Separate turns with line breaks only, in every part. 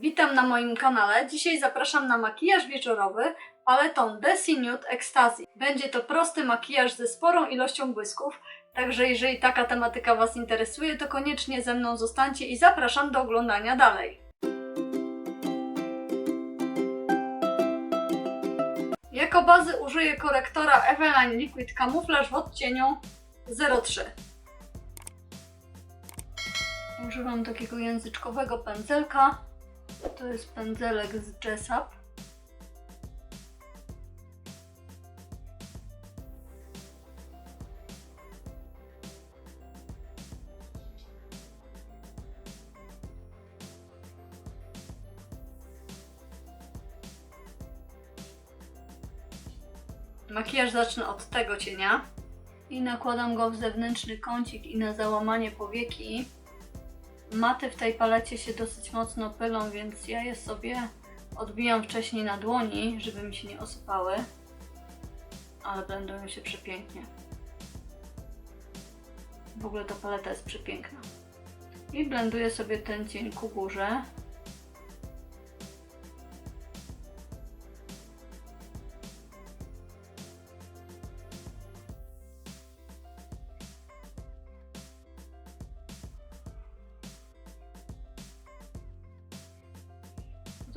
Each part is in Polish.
Witam na moim kanale. Dzisiaj zapraszam na makijaż wieczorowy paleton Desi Nude Ecstasy. Będzie to prosty makijaż ze sporą ilością błysków, także jeżeli taka tematyka Was interesuje, to koniecznie ze mną zostańcie i zapraszam do oglądania dalej. Jako bazy użyję korektora Eveline Liquid Camouflage w odcieniu 03. Używam takiego języczkowego pędzelka. To jest pędzelek z Jessup. Makijaż zacznę od tego cienia i nakładam go w zewnętrzny kącik i na załamanie powieki. Maty w tej palecie się dosyć mocno pylą, więc ja je sobie odbijam wcześniej na dłoni, żeby mi się nie osypały. Ale blendują się przepięknie. W ogóle ta paleta jest przepiękna. I blenduję sobie ten cień ku górze.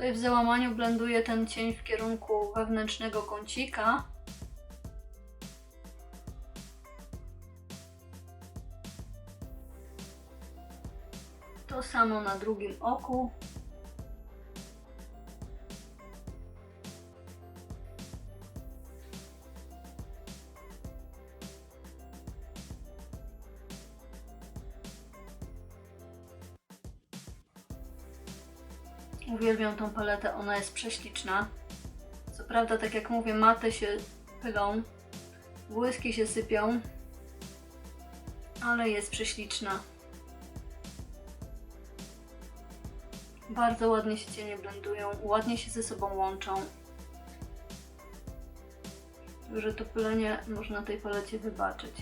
Tutaj w załamaniu blenduję ten cień w kierunku wewnętrznego kącika. To samo na drugim oku. Uwielbiam tą paletę, ona jest prześliczna. Co prawda, tak jak mówię, maty się pylą, błyski się sypią, ale jest prześliczna. Bardzo ładnie się cienie blendują, ładnie się ze sobą łączą. Także to pylenie można tej palecie wybaczyć.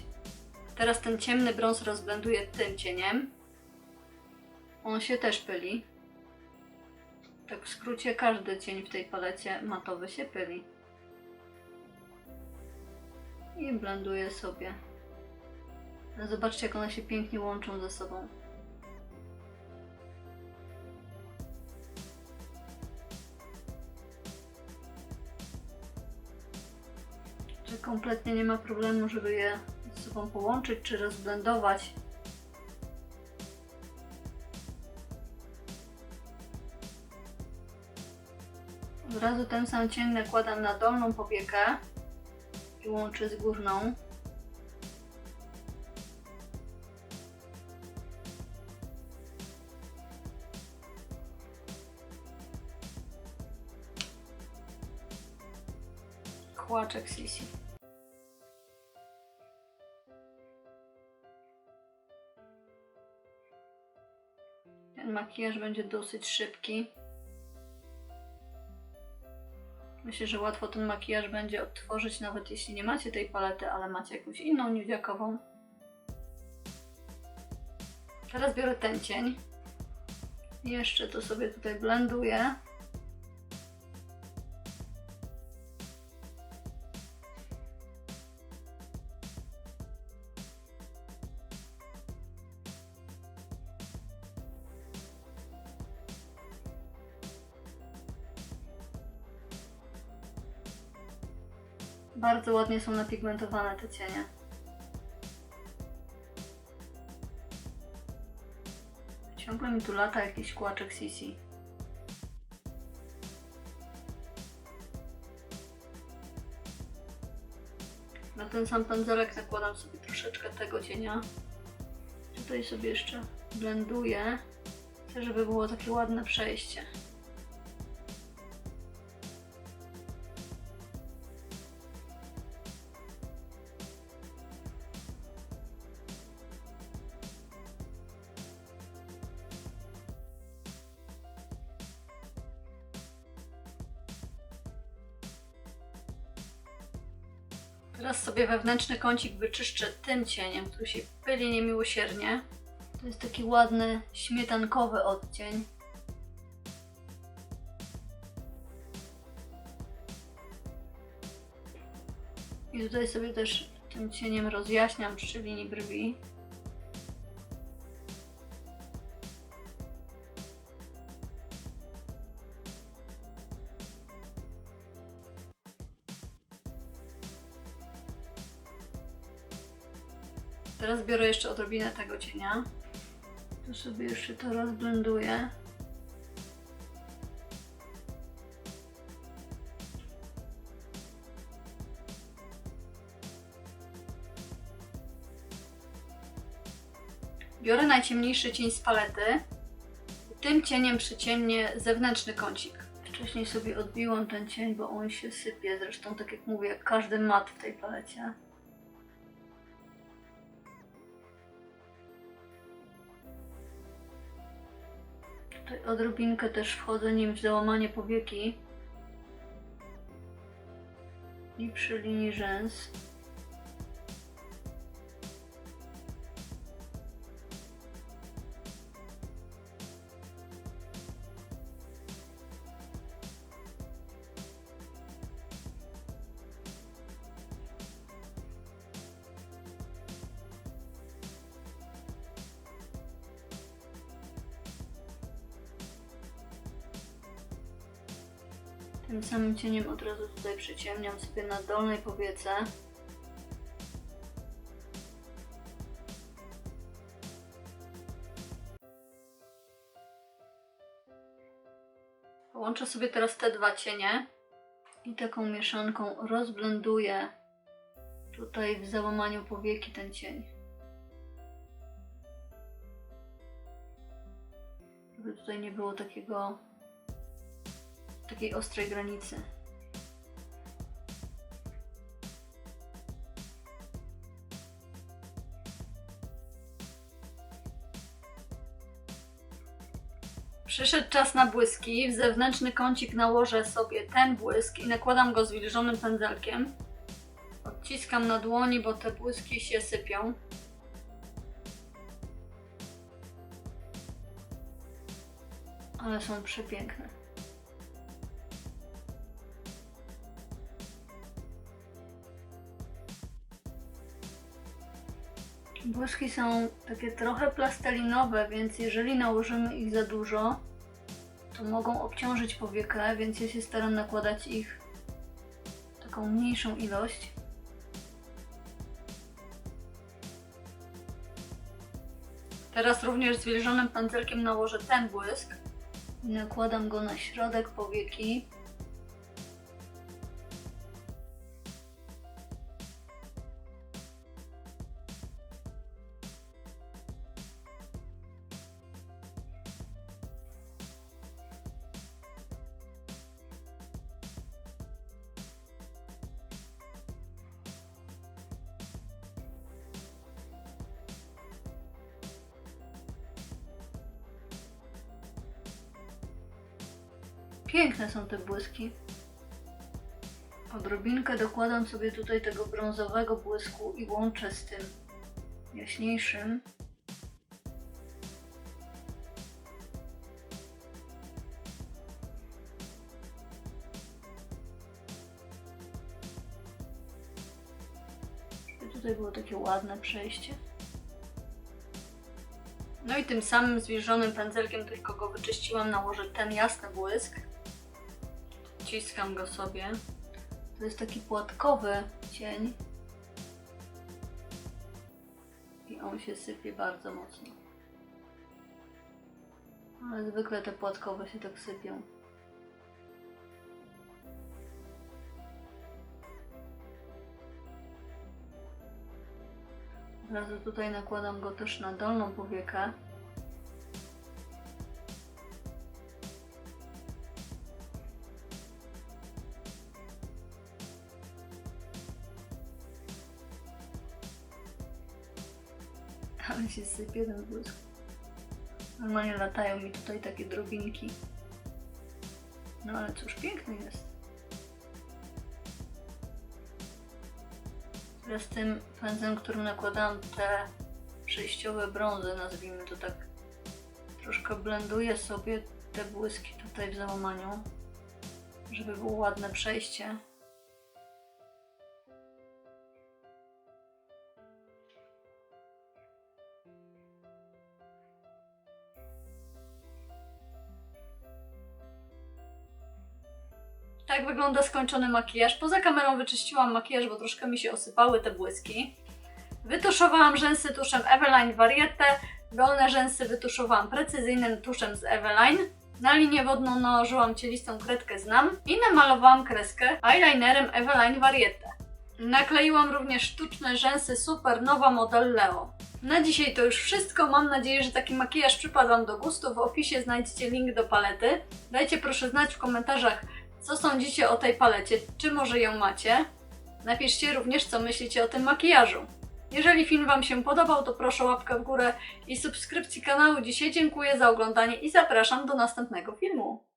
Teraz ten ciemny brąz rozblenduję tym cieniem. On się też pyli. Tak w skrócie, każdy cień w tej palecie matowy się pyli. I blenduję sobie. Zobaczcie, jak one się pięknie łączą ze sobą. Że kompletnie nie ma problemu, żeby je ze sobą połączyć czy rozblendować. Razu ten sam cień nakładam na dolną powiekę i łączę z górną. Kłaczek Sisi. Ten makijaż będzie dosyć szybki. Myślę, że łatwo ten makijaż będzie odtworzyć, nawet jeśli nie macie tej palety, ale macie jakąś inną nudziakową. Teraz biorę ten cień. Jeszcze to sobie tutaj blenduję. Bardzo ładnie są napigmentowane te cienie. Ciągle mi tu lata jakiś kłaczek Sisi. Na ten sam pędzelek nakładam sobie troszeczkę tego cienia. Tutaj sobie jeszcze blenduję. Chcę, żeby było takie ładne przejście. Teraz sobie wewnętrzny kącik wyczyszczę tym cieniem, który się pyli niemiłosiernie. To jest taki ładny, śmietankowy odcień. I tutaj sobie też tym cieniem rozjaśniam przy linii brwi. Teraz biorę jeszcze odrobinę tego cienia. Tu sobie jeszcze to rozblenduję. Biorę najciemniejszy cień z palety. Tym cieniem przyciemnię zewnętrzny kącik. Wcześniej sobie odbiłam ten cień, bo on się sypie. Zresztą, tak jak mówię, każdy mat w tej palecie. Tutaj odrobinkę też wchodzę nim w załamanie powieki i przy linii rzęs. Tym samym cieniem od razu tutaj przyciemniam sobie na dolnej powiece. Połączę sobie teraz te dwa cienie i taką mieszanką rozblenduję tutaj w załamaniu powieki ten cień. Żeby tutaj nie było takiego takiej ostrej granicy. Przyszedł czas na błyski. W zewnętrzny kącik nałożę sobie ten błysk i nakładam go zwilżonym pędzelkiem. Odciskam na dłoni, bo te błyski się sypią. Ale są przepiękne. Błyski są takie trochę plastelinowe, więc jeżeli nałożymy ich za dużo, to mogą obciążyć powiekę, więc ja się staram nakładać ich taką mniejszą ilość. Teraz również zwilżonym pędzelkiem nałożę ten błysk i nakładam go na środek powieki. Piękne są te błyski. Odrobinkę dokładam sobie tutaj tego brązowego błysku i łączę z tym jaśniejszym. Żeby tutaj było takie ładne przejście. No i tym samym zwilżonym pędzelkiem, tylko go wyczyściłam, nałożę ten jasny błysk. Ciskam go sobie. To jest taki płatkowy cień. I on się sypie bardzo mocno. Ale zwykle te płatkowe się tak sypią. Od razu tutaj nakładam go też na dolną powiekę. Ale się sypie ten błysk. Normalnie latają mi tutaj takie drobinki. No ale cóż, piękny jest. Teraz tym pędzlem, którym nakładałam te przejściowe brązy, nazwijmy to tak, troszkę blenduję sobie te błyski tutaj w załamaniu, żeby było ładne przejście. Tak wygląda skończony makijaż. Poza kamerą wyczyściłam makijaż, bo troszkę mi się osypały te błyski. Wytuszowałam rzęsy tuszem Eveline Variette. Dolne rzęsy wytuszowałam precyzyjnym tuszem z Eveline. Na linię wodną nałożyłam cielistą kredkę Znam i namalowałam kreskę eyelinerem Eveline Variette. Nakleiłam również sztuczne rzęsy Supernowa model Leo. Na dzisiaj to już wszystko. Mam nadzieję, że taki makijaż przypadł Wam do gustu. W opisie znajdziecie link do palety. Dajcie proszę znać w komentarzach, co sądzicie o tej palecie, czy może ją macie. Napiszcie również, co myślicie o tym makijażu. Jeżeli film Wam się podobał, to proszę łapkę w górę i subskrypcji kanału. Dzisiaj dziękuję za oglądanie i zapraszam do następnego filmu.